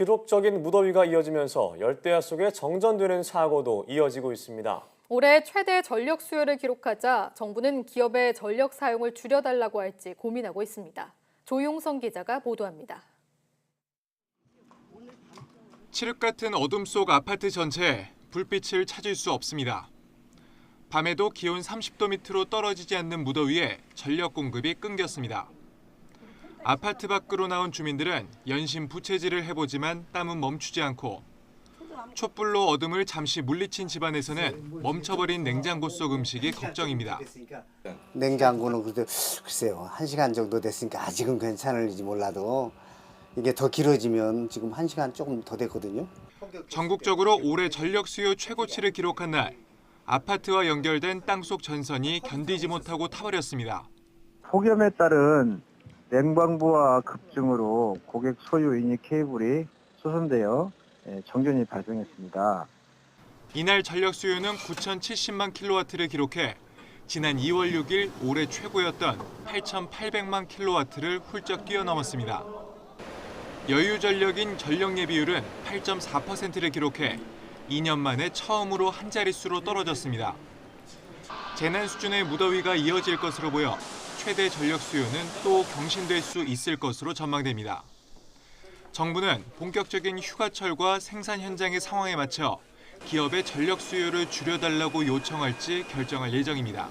기록적인 무더위가 이어지면서 열대야 속에 정전되는 사고도 이어지고 있습니다. 올해 최대 전력 수요를 기록하자 정부는 기업의 전력 사용을 줄여달라고 할지 고민하고 있습니다. 조용성 기자가 보도합니다. 칠흑 같은 어둠 속 아파트 전체에 불빛을 찾을 수 없습니다. 밤에도 기온 30도 밑으로 떨어지지 않는 무더위에 전력 공급이 끊겼습니다. 아파트 밖으로 나온 주민들은 연신 부채질을 해보지만 땀은 멈추지 않고 촛불로 어둠을 잠시 물리친 집안에서는 멈춰버린 냉장고 속 음식이 걱정입니다. 냉장고는 그래도 글쎄요 한 시간 정도 됐으니까 아직은 괜찮을지 몰라도 이게 더 길어지면 지금 한 시간 조금 더 됐거든요. 전국적으로 올해 전력 수요 최고치를 기록한 날 아파트와 연결된 땅속 전선이 견디지 못하고 타버렸습니다. 폭염에 따른 냉방부와 급증으로 고객 소유 유닛 케이블이 수선되어 예, 정전이 발생했습니다. 이날 전력 수요는 9,070만 킬로와트를 기록해 지난 2월 6일 올해 최고였던 8,800만 킬로와트를 훌쩍 뛰어넘었습니다. 여유 전력인 전력 예비율은 8.4%를 기록해 2년 만에 처음으로 한 자릿수로 떨어졌습니다. 재난 수준의 무더위가 이어질 것으로 보여 최대 전력 수요는 또 경신될 수 있을 것으로 전망됩니다. 정부는 본격적인 휴가철과 생산 현장의 상황에 맞춰 기업의 전력 수요를 줄여달라고 요청할지 결정할 예정입니다.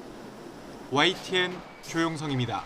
YTN 조용성입니다.